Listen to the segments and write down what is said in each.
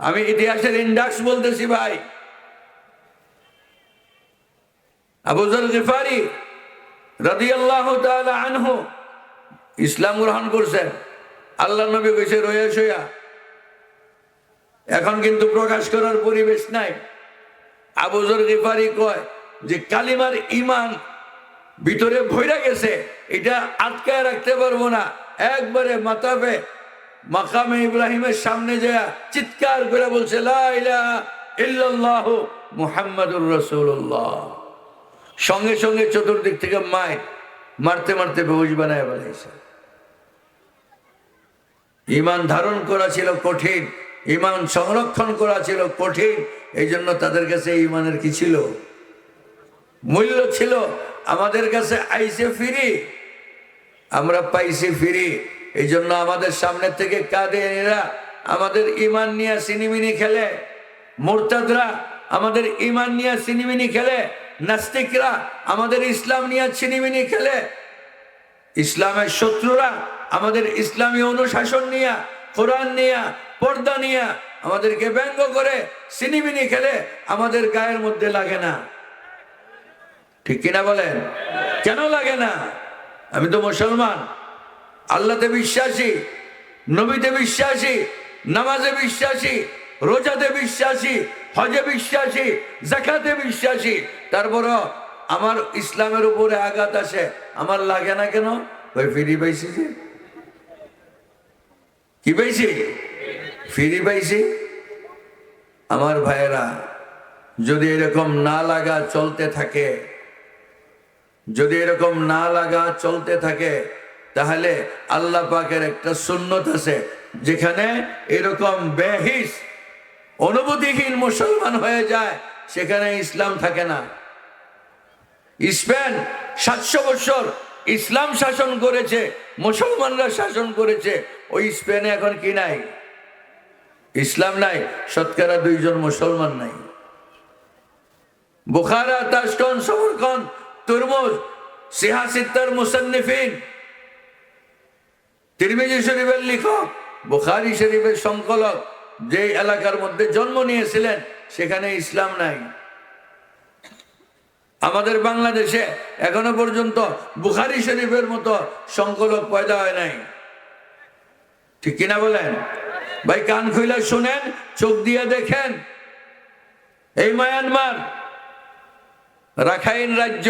আমি ইতিহাসের ইন্ডাক্স বলতেছি ভাই। আবুজর রাদিয়াল্লাহু তাআলা আনহু ইসলাম গ্রহণ করছেন। আল্লাহ নবী কইছে, রয়ে সইয়া এখন কিন্তু প্রকাশ করার পরিবেশ নাই। আবুজর গিফারি কয় যে, কালিমার ইমান ভিতরে ভইরা গেছে। এটা আটকায় রাখতে পারব না। একবারে মাতাবে মাকামে ইব্রাহিমের সামনে যায় চিৎকার করে বলছে মুহাম্মাদুর রাসূলুল্লাহ। সঙ্গে সঙ্গে চতুর্দিক থেকে মায় মারতে মারতে বেহুশ বানায় বানাইছে ইমান ধারণ করা ছিল কঠিন ইমান সংরক্ষণ করা ছিল কঠিন এই জন্য তাদের কাছে ইমানের কি ছিল? মূল্য ছিল, আমাদের কাছে আইসে ফিরি, আমরা পাইছি ফিরি। এই জন্য আমাদের সামনে থেকে কাঁদে এরা আমাদের ইমান নিয়ে সিনিমিনি খেলে, মোরতাদরা আমাদের ইমান নিয়ে সিনিমিনি খেলে, নাস্তিকরা আমাদের ইসলাম নিয়ে ছিনিমিনি খেলে। ইসলামের শত্রুরা আমাদের ইসলামী অনুশাসন নিয়ে, কোরআন নিয়ে, পর্দা নিয়ে আমাদেরকে ব্যঙ্গ করে সিনিমিনি খেলে আমাদের গায়ের মধ্যে লাগে না। ঠিক কিনা বলেন? কেন লাগে না? আমি তো মুসলমান। আল্লাহতে বিশ্বাসী, নবীতে বিশ্বাসী, নামাজে বিশ্বাসী, রোজাতে বিশ্বাসী, হজে বিশ্বাসী, জাকাতে বিশ্বাসী। তারপরও আমার ইসলামের উপরে আঘাত আসে, আমার লাগে না কেন? ওই ফিরি পাইছি যে? কি পাইছি? ফিরি পাইছি? আমার ভাইয়েরা, যদি এরকম না লাগা চলতে থাকে, যদি এরকম না লাগা চলতে থাকে তাহলে আল্লাহ পাকের একটা সুন্নত আছে, যেখানে এরকম বেহিস, অনুভূতিহীন মুসলমান হয়ে যায়, সেখানে ইসলাম থাকে না। স্পেন সাতশো বছর ইসলাম শাসন করেছে, মুসলমানরা শাসন করেছে, ওই স্পেনে এখন কি নাই? ইসলাম নাই, শতকরা দুইজন মুসলমান নাই। বুখারা তাসকন সমরকন তুরমুজ, সিহাসিত্তার মুসান্নিফিন তিরমিজি শরীফের লেখক, বুখারি শরীফের সংকলক, যে এলাকার মধ্যে জন্ম নিয়েছিলেন, সেখানে ইসলাম নাই। আমাদের বাংলাদেশে এখনও পর্যন্ত বুখারি শরীফের মতো সংকলক পয়দা হয় নাই। ঠিক কিনা বলেন? ভাই, কান খুইলা শুনেন, চোখ দিয়ে দেখেন। এই মায়ানমার, রাখাইন রাজ্য,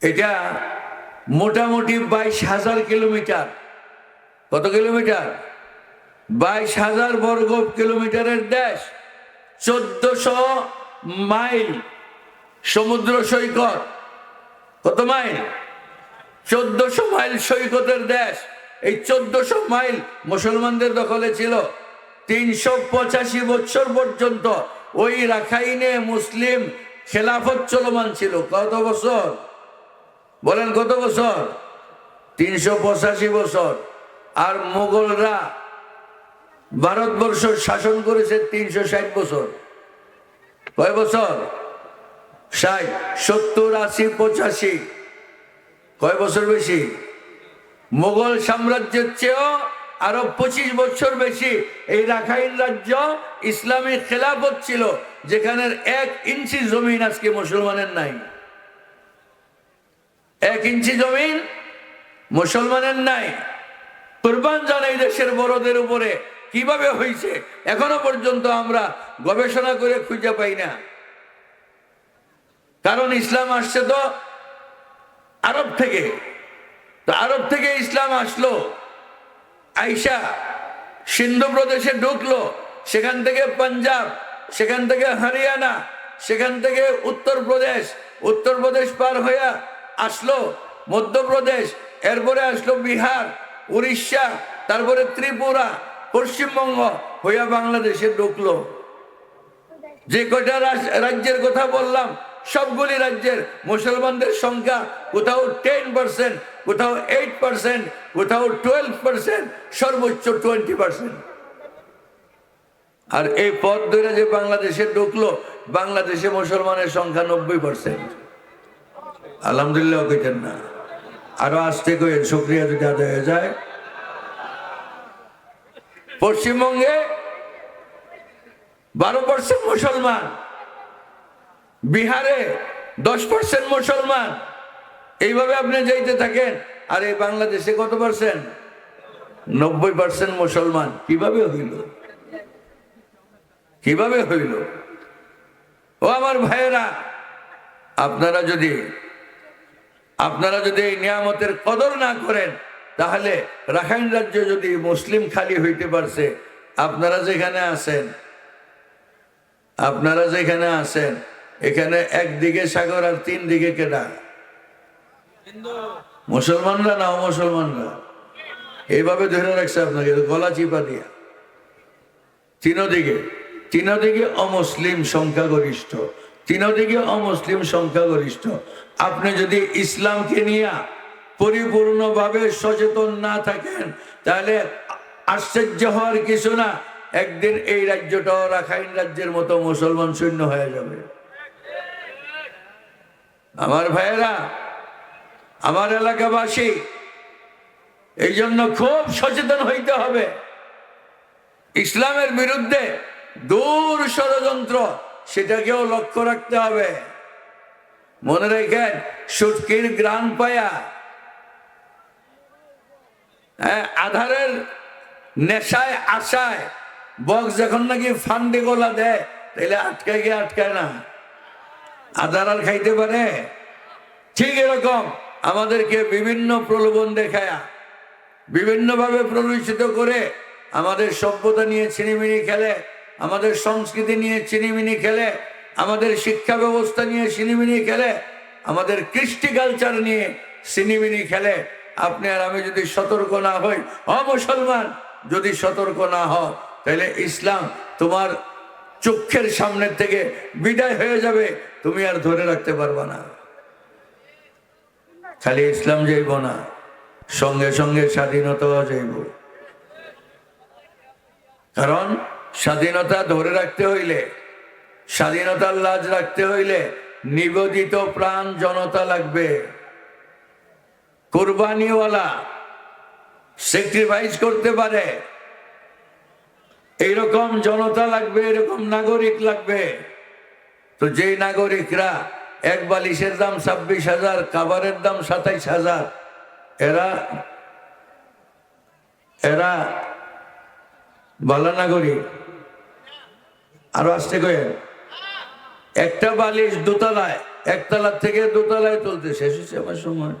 এটা মোটামুটি বাইশ হাজার কিলোমিটার। কত কিলোমিটার? বাইশ হাজার বর্গ কিলোমিটারের দেশ, চোদ্দশো মাইল সমুদ্র সৈকত। কত মাইল? চোদ্দশো মাইল সৈকতের দেশ। এই চোদ্দশো মাইল মুসলমানদের দখলে ছিল। তিনশো পঁচাশি বছর পর্যন্ত ওই রাখাইনে মুসলিম খেলাফত চলমান ছিল। কত বছর? বলেন কত বছর? তিনশো পঁচাশি বছর। আর মোগলরা ভারতবর্ষ শাসন করেছে তিনশো ষাট বছর। কয় বছর? ষাট, সত্তর, আশি, পঁচাশি। কয় বছর বেশি? মোগল সাম্রাজ্যের চেয়েও আরও পঁচিশ বছর বেশি এই রাখাইন রাজ্য ইসলামী খেলাফত ছিল, যেখানের এক ইঞ্চি জমিন আজকে মুসলমানের নাই। এক ইঞ্চি জমিন মুসলমানের নাই। কোরবান এই দেশের বড়দের উপরে। কীভাবে হয়েছে এখনও পর্যন্ত আমরা গবেষণা করে খুঁজে পাই না। কারণ ইসলাম আসছে তো আরব থেকে। তো আরব থেকে ইসলাম আসলো। আইসা সিন্ধু প্রদেশে ঢুকলো। সেখান থেকে পাঞ্জাব, সেখান থেকে হরিয়ানা, সেখান থেকে উত্তরপ্রদেশ। উত্তরপ্রদেশ পার হইয়া আসলো মধ্যপ্রদেশ, এরপরে আসলো বিহার, উড়িষ্যা, তারপরে ত্রিপুরা, পশ্চিমবঙ্গ হইয়া বাংলাদেশে ঢুকলো। যে কয়টা রাজ্যের কথা বললাম, সবগুলি রাজ্যের মুসলমানদের সংখ্যা কোথাও টেন পার্সেন্ট কোথাও এইট পার্সেন্ট কোথাও টুয়েলভ পার্সেন্ট সর্বোচ্চ টোয়েন্টি পার্সেন্ট আর এই পথ ধরে যে বাংলাদেশে ঢুকলো, বাংলাদেশে মুসলমানের সংখ্যা নব্বই পার্সেন্ট আলহামদুলিল্লাহ কইতেন না। আরও আসতে কই শুক্রিয়া যদি আদায় হয়ে যায়। পশ্চিমবঙ্গে বারো পার্সেন্ট মুসলমান, বিহারে দশ পার্সেন্ট মুসলমান। এইভাবে আপনি যাইতে থাকেন, আর এই বাংলাদেশে কত পার্সেন্ট নব্বই পার্সেন্ট মুসলমান। কীভাবে হইল? কীভাবে হইল? ও আমার ভাইয়েরা, আপনারা যদি আপনারা যদি এই নিয়ামতের কদর না করেন, তাহলে রাখাইন রাজ্য যদি মুসলিম খালি হইতে পারছে, আপনারা যেখানে আছেন, আপনারা যেখানে আছেন, এখানে একদিকে সাগর আর তিন দিকে কেনা মুসলমানরা না মুসলমানরা এইভাবে ধরে রাখছে আপনাকে গলা চিপা দিয়া। তিনদিকে তিনদিকে অমুসলিম সংখ্যাগরিষ্ঠ। তিনদিকে অমুসলিম সংখ্যাগরিষ্ঠ। আপনি যদি ইসলামকে নিয়ে পরিপূর্ণভাবে সচেতন না থাকেন, তাহলে আশ্চর্য হওয়ার কিছু না। একদিন এই রাজ্যটাও রাখাইন রাজ্যের মতো মুসলমান শূন্য হয়ে যাবে। আমার ভাইয়েরা, আমার এলাকাবাসী, এই জন্য খুব সচেতন হইতে হবে। ইসলামের বিরুদ্ধে দূর ষড়যন্ত্র সেটাকেও লক্ষ্য রাখতে হবে। মনে রেখেন সুটকির গ্রান পায়া। হ্যাঁ, আধারের নেশায় আশায় বক্স যখন নাকি ফান্ডে গোলা দেয় তাহলে আটকায় গিয়ে আটকায় না? আধার আর খাইতে পারে? ঠিক এরকম আমাদেরকে বিভিন্ন প্রলোভন দেখায়া বিভিন্নভাবে প্রলোচিত করে আমাদের সভ্যতা নিয়ে ছিনিমিনি খেলে আমাদের সংস্কৃতি নিয়ে চিনিমিনি খেলে, আমাদের শিক্ষা ব্যবস্থা নিয়ে চিনিমিনি খেলে, আমাদের কৃষ্টি কালচার নিয়ে সিনিমিনি খেলে, আপনি আর আমি যদি সতর্ক না হই অ মুসলমান, যদি সতর্ক না হও, তাহলে ইসলাম তোমার চক্ষের সামনের থেকে বিদায় হয়ে যাবে, তুমি আর ধরে রাখতে পারবা না। খালি ইসলাম যাইব না, সঙ্গে সঙ্গে স্বাধীনতাও যাইব কারণ স্বাধীনতা ধরে রাখতে হইলে, স্বাধীনতার লাজ রাখতে হইলে নিবেদিত প্রাণ জনতা লাগবে। কোরবানিওয়ালা স্যাক্রিফাইস করতে পারে, এইরকম জনতা লাগবে, এরকম নাগরিক লাগবে। তো যেই নাগরিকরা এক বালিশের দাম ছাব্বিশ হাজার কাবারের দাম সাতাইশ হাজার, এরা এরা বালা নাগরিক। আরও আসতে গে একটা বালিশ দোতলায় একতলার থেকে দোতলায় তুলতে শেষ হচ্ছে আমার সময়।